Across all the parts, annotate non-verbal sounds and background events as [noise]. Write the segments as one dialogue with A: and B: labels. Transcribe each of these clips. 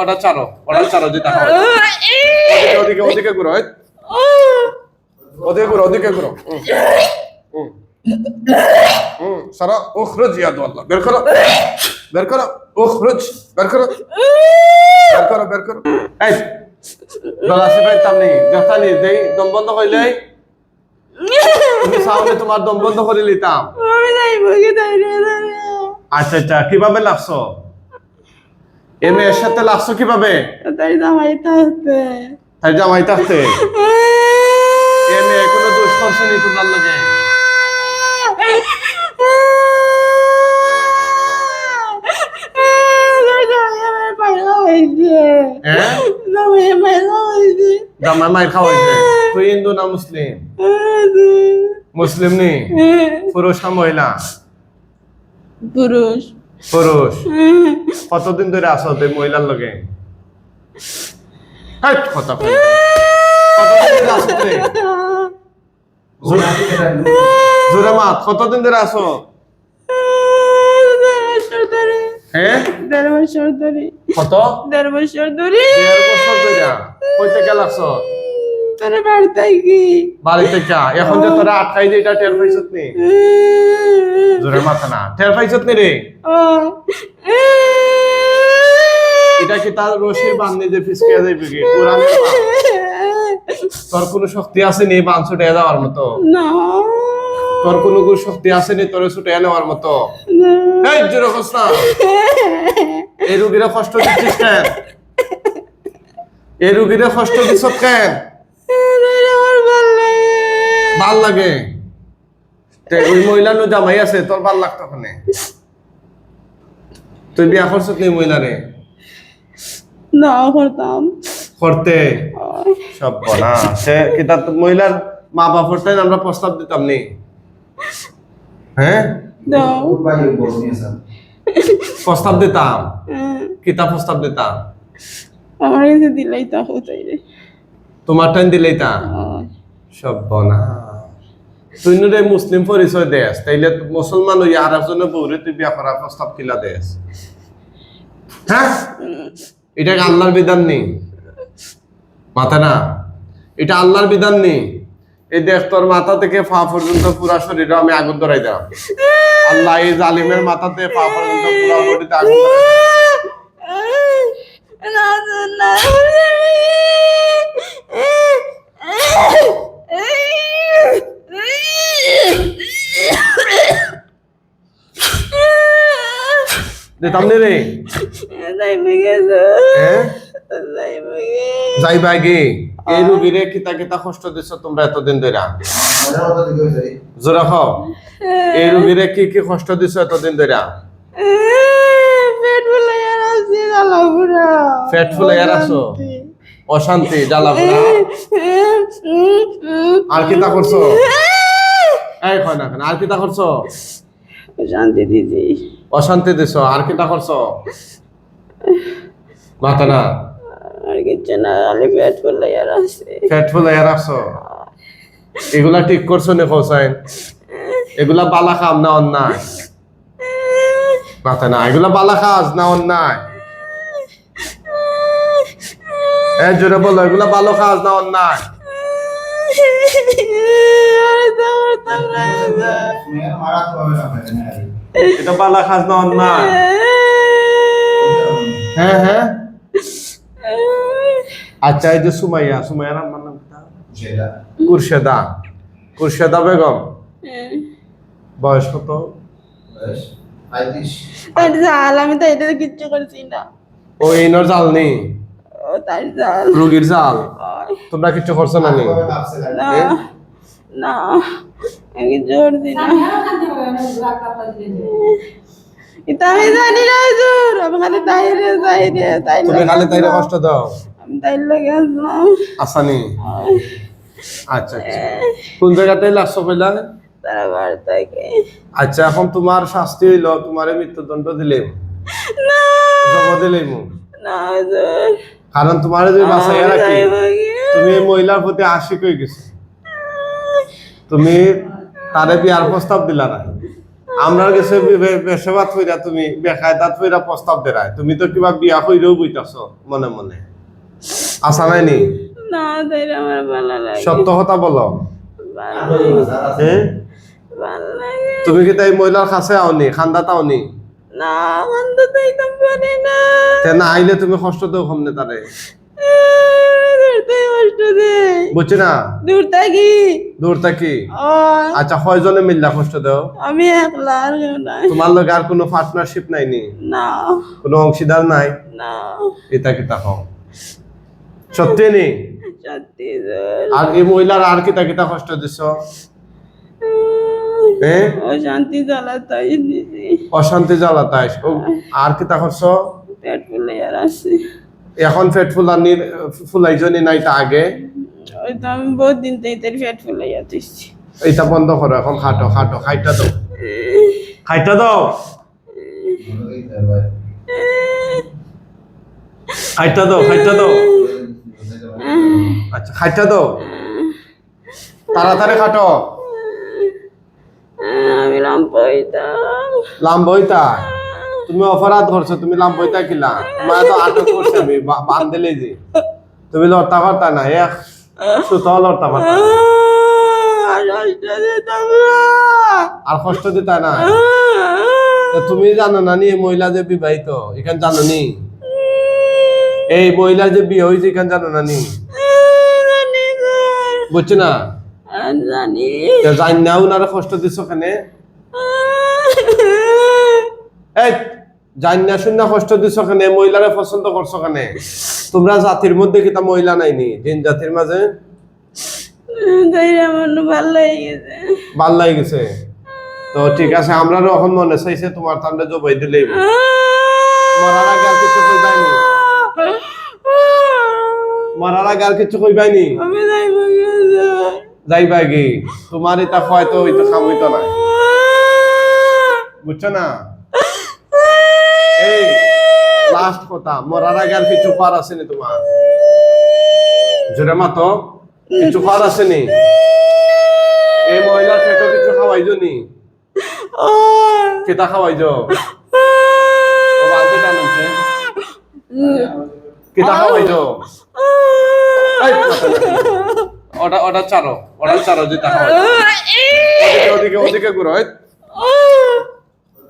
A: ওটা চারো ওটা যেটা হয় ওদিকে ওদিকে ঘুরো। ওদিকে ঘুরো ওদিকে ঘুরো। হুম। হুম। হুম সারা উখরুজ ইয়া আল্লাহ। বের করো। বের করো উখরুজ। বের করো। বের করো বের করো। এই সেপাই তামনি গাতানি দেই দম বন্ধ কইলে। তুমি সামনে তোমার দম বন্ধ করে লিতাম আচ্ছা আচ্ছা কীভাবে লাগছো? এ মেয়ের সাথে লাগছো কীভাবে? তাই জামাই থাকতে [laughs] এ মেয়ে কোনো দোষ করছে নি তোমার লগে? [laughs] হ্যাঁ? জামাই মাই খাওয়াইছে তুই হিন্দু না মুসলিম? মুসলিম নি? পুরুষ না মহিলা?
B: পুরুষ।
A: পুরুষ। কতদিন ধরে আসো তুই মহিলার লগে? কথা? জোরে- মাত কতদিন ধরে কত?
B: দেড় বছর তোর বাড়িতে কি?
A: এখন যে তোরা আটকাই দিয়ে এটা টের পাইছত নি? জোরে মাথা না। টের পাইছত নি রে? এটা কি তার রশির বান্ধি যে ফিসকে যাইবে কি? কোরআনের তোর কোনো শক্তি আছে নি বান ছুটে যাওয়ার মতো?
B: না।
A: তোর কোনো কোনো শক্তি আছে নি তোরে ছুটে নেওয়ার মতো? এই জোরে না। এই রুগীরা কষ্ট দিচ্ছিস কেন? এই রুগীরা কষ্ট দিচ্ছ কেন?
B: ভালো লাগে?
A: তে ওই মহিলা নো জামাই আছে তোর ভালো লাগতো ওখানে? তুই বিয়া করছ তুই মহিলারে?
B: না করতাম।
A: করতে? সব সে কিতা মহিলার মা বাপরটাই আমরা প্রস্তাব দিতাম নি। হ্যাঁ? প্রস্তাব দিতাম?
B: হ্যাঁ,
A: কিতা প্রস্তাব দিতাম?
B: আমার কাছে দিলেই তা হতাই রে।
A: তোমার টাইম দিলেই তা? সব বনা তুই নুরে মুসলিম পরিচয় দেস, তাইলে মুসলমান হইয়া আর একজনের বউরে তুই বিয়া করার প্রস্তাব কিলা দেস? হ্যাঁ? এটা আল্লাহর বিধান নেই? মাথা না? এটা আল্লাহর বিধান নেই? এই দেখ, তোর মাথা থেকে পা পর্যন্ত পুরা শরীরে আমি আগুন ধরাই দাও আল্লাহ এই জালিমের মাথাতে পা পর্যন্ত পুরা বডিতে আগুন [laughs] ধরাই দাও।
B: না না
A: দিতাম নি রে
B: তাই গেছে তাই গেছে
A: যাই বাগে। এই রুগীরে কিতা কিতা কষ্ট দিছ তোমরা এতদিন ধরে জোরা খাও এই রুগীরে কি কি কষ্ট দিছ এতদিন ধরে
B: পেট ফুলে আর?
A: অশান্তি আর কিতা করছ এই কয় না আর কিতা করছ
B: শান্তি দিদি
A: অশান্তি দিছ আর কিতা করছ? মাথা না।
B: আর কিছু না খালি পেট ফুলে আর আসি
A: পেট ফুলাইয়া রাখছো এগুলা ঠিক করছ নি হোসাইন এগুলা বালা কাম না অন্যায়? মাথা না এগুলা বালা কাজ না অন্যায়? এ জোরে বলো এগুলা ভালো কাজ না অন্যায়? এটা বালা কাজ না হ্যাঁ হ্যাঁ। [laughs] আচ্ছা এই যে সুমাইয়া সুমাইয়ার আমার নাম? কুরশেদা। কুরশেদা বেগম। বয়স কত?
B: জাল আমি তো এটা কিচ্ছু করছি না।
A: ও ইনর জাল নেই?
B: ও জাল।
A: রুগীর জাল? তোমরা কিছু করছ না না।
B: আমি আমি জানি না হুজুর আমি খালি
A: তুমি খালি তাইরে কষ্ট দাও।
B: আমি তাই লাগে আসলাম।
A: আসানি? আচ্ছা আচ্ছা। কোন
B: থেকে।
A: আচ্ছা এখন তোমার শাস্তি হইল তোমার মৃত্যুদণ্ড দিলেম। জব দিলেম। কারণ তোমার যদি বাঁচাইয়া
B: আমি
A: রাখি তুমি মহিলার প্রতি আশিক হয়ে গেছো। তুমি তারে বিয়ার প্রস্তাব দিলা না আমরার কাছে বেশবাদ কইরা তুমি বেকায়দাত কইরা প্রস্তাব দেরায়। তুমি তো কিবা বিয়া কইরেও বইতাছ মনে মনে। আশা নাই নি?
B: না তাই আমার ভালো লাগে।
A: সত্য কথা বলো।
B: ভালো
A: হ্যাঁ তুমি কি তাই মহিলার কাছে আওনি খান্দা তাওনি
B: না বন্ধ তাইতাম পারি না
A: তে না আইলে তুমি কষ্ট দেও কমনে তারে
B: দূরতে কষ্ট দেয়
A: বুঝছি না?
B: দূর থাকি।
A: দূর থাকি? আচ্ছা কয়জনে মিল্লা কষ্ট দেও
B: আমি একলা আর নাই।
A: তোমার লগে আর কোনো পার্টনারশিপ নাই নি?
B: না।
A: কোনো অংশীদার নাই?
B: না।
A: এটা কও? সত্যি নি?
B: সত্যি
A: আর এই মহিলার আর কিতা কিতা কষ্ট দিছ? হ্যাঁ
B: ও শান্তি জ্বালা তাই
A: অশান্তি জ্বালাতাইস ও আর কিতা করছ?
B: পেট ফুলে আর
A: এখন পেট ফুলানি ফুলাইজনি নাই তা আগে?
B: আমি বহুত দিন থেকে তোর পেট ফুলে যাচ্ছি
A: এইটা বন্ধ করো এখন খাটো খাটো খাইটা দাও। খাইটা দাও। খাইটা দাও খাইটা দাও। আচ্ছা খাইটা দাও। তাড়াতাড়ি খাটো।
B: আমি লম্বা হইতাম।
A: লাম্ব হইতা? তুমি অপরাধ করছ তুমি লাম্ব হইতা কিলা। তোমার তো আটক করছে আমি বান্ধেলে যে। তুমি লড়তা পারতা না এক সুতো লড়তা পারতা আর কষ্ট দিতা না। তুমি জানো না নি মহিলা যে বিবাহিত এখানে জানো নি? এই মহিলা যে বিয়ে হয়েছে এখানে জানো না নি? বুঝছ না?
B: জানি
A: জানি না উনারা কষ্ট দিছো কেনে? এই জানি না কষ্ট দিছো কেনে? মহিলারে পছন্দ করছ কেনে? তোমরা জাতির মধ্যে কিতা মহিলা নাইনি? জিন জাতির মাঝে
B: গেছে।
A: ভালো লাগে গেছে? তো ঠিক আছে আমরারও এখন মনে চাইছে তোমার তান্ডে জবাই দিলেই মরার আগে আর কিছু কইবাইনি মরার আগে আর কিছু কইবাইনি
B: আমি যাইব
A: যাইবা কি? তোমার এটা হয়তো হইতো খাম হইতো না বুঝছ না? লাস্ট কথা, মরার আগে আর কিছু পার আসেনি তোমার? জোরে মাতো, কিছু পার আসেনি এই মহিলার পেটও কিছু খাওয়াইছো নি? কেতা টানুছে কেতা নাকি? ওটা ওটা চারো ওটা চারো যেটা ওদিকে ওদিকে ঘুরো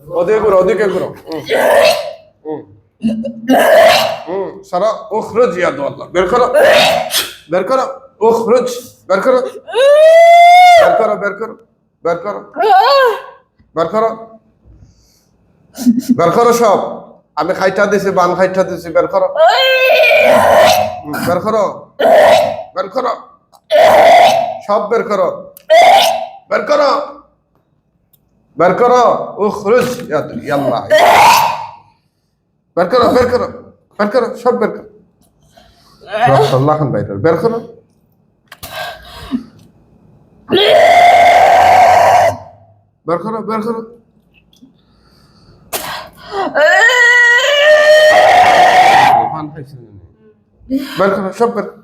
A: ওদিকে ঘুরো ওদিকে ঘুরো। হুম। সারা উখরুজ ইয়া আল্লাহ বের করো বের করো উখরুজ বের করো বের করো বের করো বের করো বের করো বের করো সব আমি খাইটা দিছি বান খাইটা দিছি বের করো বের করো বের করো সব বের করো বের করো বের করো উখরুজ ইয়া বের করো বের করো বের করো সব বের করো রক্ত আল্লাহ খান বাইরের বের করো বের করো বের করো পান খাইছেন না? বের করো সব বের করো।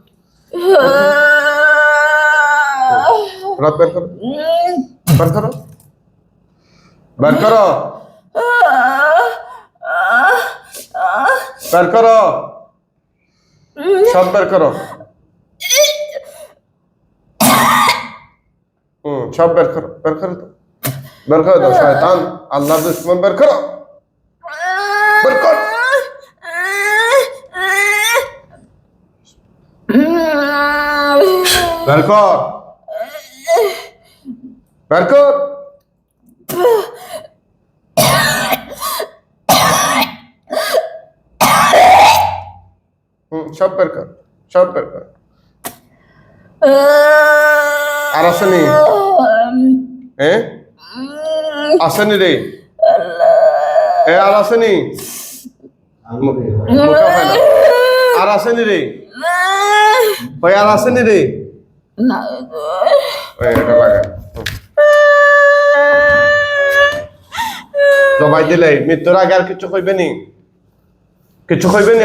A: রাত বের করো বের করো বের করো বের করো সব বের করো হুম সব বের করো বের করো তো বের করে দাও শয়তান আল্লাহ দুশ্মন বের করো বের কর বের কর বের কর সব বের কর সব বের কর আর আসেনি? হ্যাঁ আসেনি রে। এ আর আসেনি। আর আসেনি রে। ওই আর আসেনি রে। জবাই দিলে মৃত্যুর আগে আর কিছু কইবে নি? কিছু কইবে নি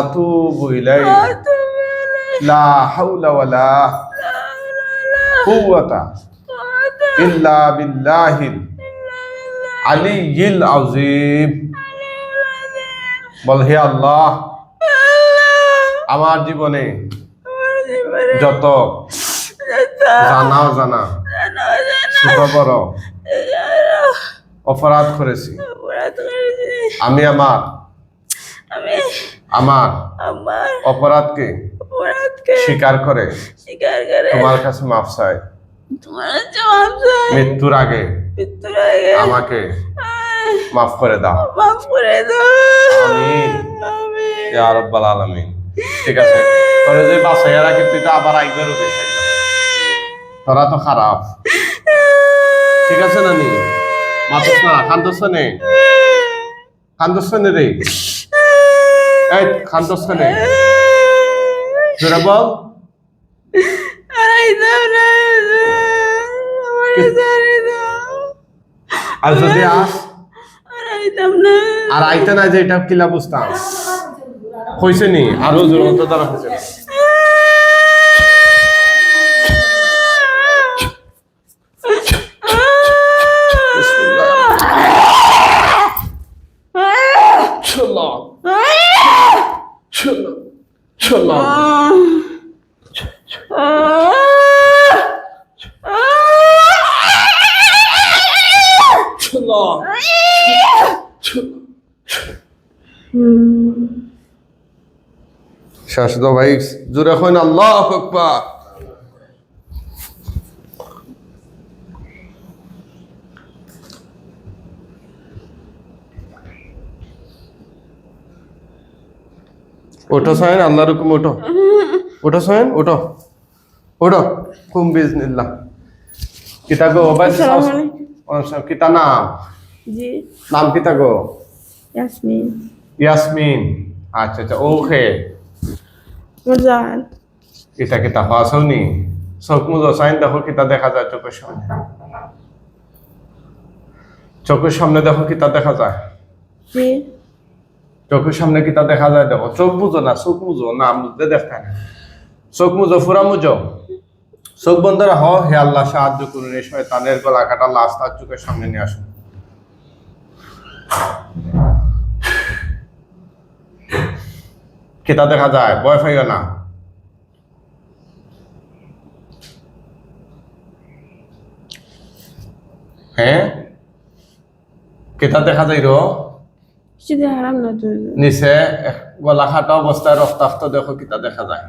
A: আতুবু ইলাইহি লা হাওলা ওয়ালা কুওয়াতা ইল্লা বিল্লাহিল আলিয়্যিল আযীম বল, হে আল্লাহ, আমার জীবনে যত জানা জানা বড় অপরাধ করেছি, আমি আমার
B: আমি
A: আমার
B: আমার
A: অপরাধকে
B: অপরাধকে
A: স্বীকার করে
B: স্বীকার করে
A: তোমার কাছে মাফ চাই।
B: তোমার জবাব চাই।
A: মৃত্যুর আগে
B: মৃত্যুর আগে
A: আমাকে মাফ করে দাও।
B: মাফ করে দাও।
A: আমিন।
B: আমিন।
A: ইয়া রাব্বাল আলামিন। ঠিক আছে। তোরে যে বাসাইয়া রাখি তুই তো আবার আইবার রূপে তোরা তো খারাপ। ঠিক আছে নানি? মাতস না। খান্দস নে খান্দস নে রে। এই, খান্তস খানে। জোরে বল। আর যদি আস, আর আইতে না যে এটা কিলা বুঝতাম হয়েছে নি? আরও জোর দ্বারা হয়েছে শ্বাস দাও ভাই জোরে এখন আল্লাহ আকবার। ওঠো সাইন আল্লাহর হুকুম ওঠো। ওঠো সাইন ওঠো। ওঠো। কুম বিজনিল্লাহ। কিতা গো
B: আসসালামু
A: কিতা নাম?
B: জি।
A: নাম কিতা গো?
B: ইয়াসমিন।
A: ইয়াসমিন। আচ্ছা আচ্ছা ওকে
B: মরজান
A: এটা কিতা হাসাওনি চোখ মুজো সাইন দেখো কিতা দেখা যায় চোখের সামনে। চোখের সামনে দেখো কিতা দেখা যায়? চোখের সামনে কিতা দেখা যায় দেখো? চোখ মুজো না চোখ মুজো না মুজতে দেখা না। চোখ মুজো ফুরা মুজো চোখ বন্ধ রাখো হে আল্লাহ সাহায্য করুন। এই শয়তানের গলা কাটা লাশ তার চোখের সামনে নিয়ে আসুন। কিতা দেখা যায় ভয় পাইও না। হ্যাঁ কিতা দেখা যাই রো নিচে গলা খাটা অবস্থায় রক্তাক্ত দেখো কিতা দেখা যায়।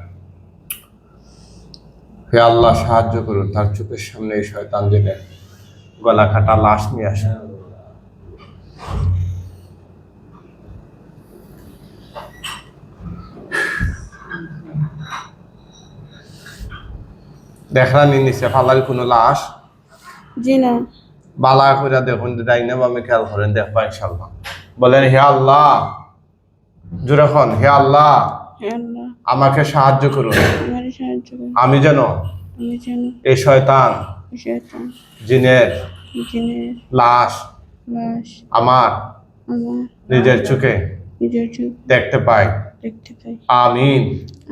A: হে আল্লাহ সাহায্য করুন তার চোখের সামনে এই শয়তান যেটা গলা খাটা লাশ নিয়ে আসে। দেখরানি নিচে ফালার কোনো লাশ?
B: জি না।
A: বালা করে দেখুন ডাইনে বামে খেয়াল করেন দেখবা ইনশাল্লাহ বলেন হে আল্লাহ জোরে খন হে আল্লাহ আমাকে সাহায্য করুন। আমি যেন
B: আমি
A: এই শয়তান জিনের লাশ আমার নিজের চোখে দেখতে পাই।
B: দেখতে পাই।
A: আমিন।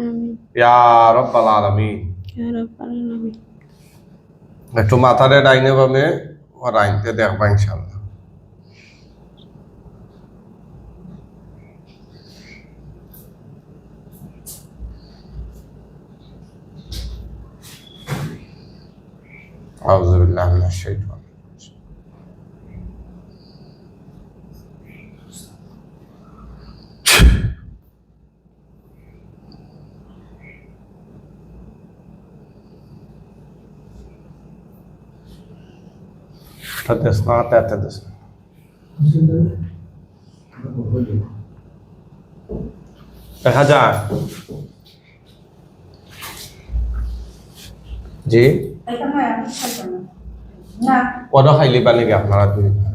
B: আমি
A: ইয়া রব্বাল আলামিন।
B: কারো পারেন আমি
A: একটু মাথারে ডাইনে বামে ওর আইনতে দেখবা ইনশাল্লাহ أعوذ بالله من الشيطان حدثنا تحدثنا দেখা যায় জি
C: এটা নয় আমি খাইতাম না না
A: কত খাইলি পানি কি আপনারা দুই
C: অবশ্যই